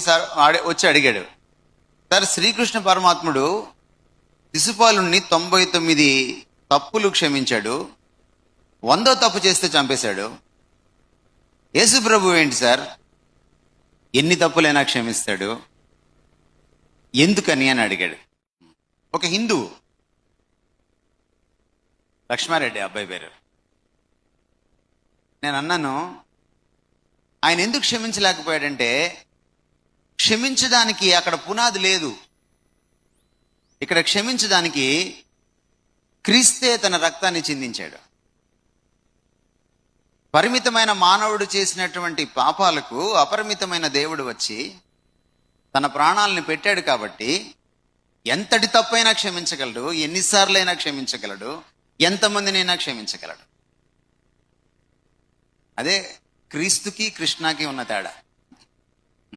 Sir వచ్చి అడిగాడు sir Srikrishna పరమాత్ముడు శిశుపాలుణ్ణి తొంభై తొమ్మిది తప్పులు క్షమించాడు వందో తప్పు చేస్తే చంపేశాడు. యేసు ప్రభు ఏంటి సార్? ఎన్ని తప్పులైనా క్షమిస్తాడు. ఎందుకని? అని అడిగాడు. ఒక హిందువు లక్ష్మారెడ్డి అబ్బాయి పేరు. నేను అన్నాను ఆయన ఎందుకు క్షమించలేకపోయాడంటే క్షమించడానికి అక్కడ పునాది లేదు. ఇక్కడ క్షమించడానికి క్రీస్తే తన రక్తాన్ని చిందించాడు. పరిమితమైన మానవుడు చేసినటువంటి పాపాలకు అపరిమితమైన దేవుడు వచ్చి తన ప్రాణాలను పెట్టాడు కాబట్టి ఎంతటి తప్పైనా క్షమించగలడు ఎన్నిసార్లైనా క్షమించగలడు ఎంతమందినైనా క్షమించగలడు. అదే క్రీస్తుకి కృష్ణకి ఉన్న తేడా.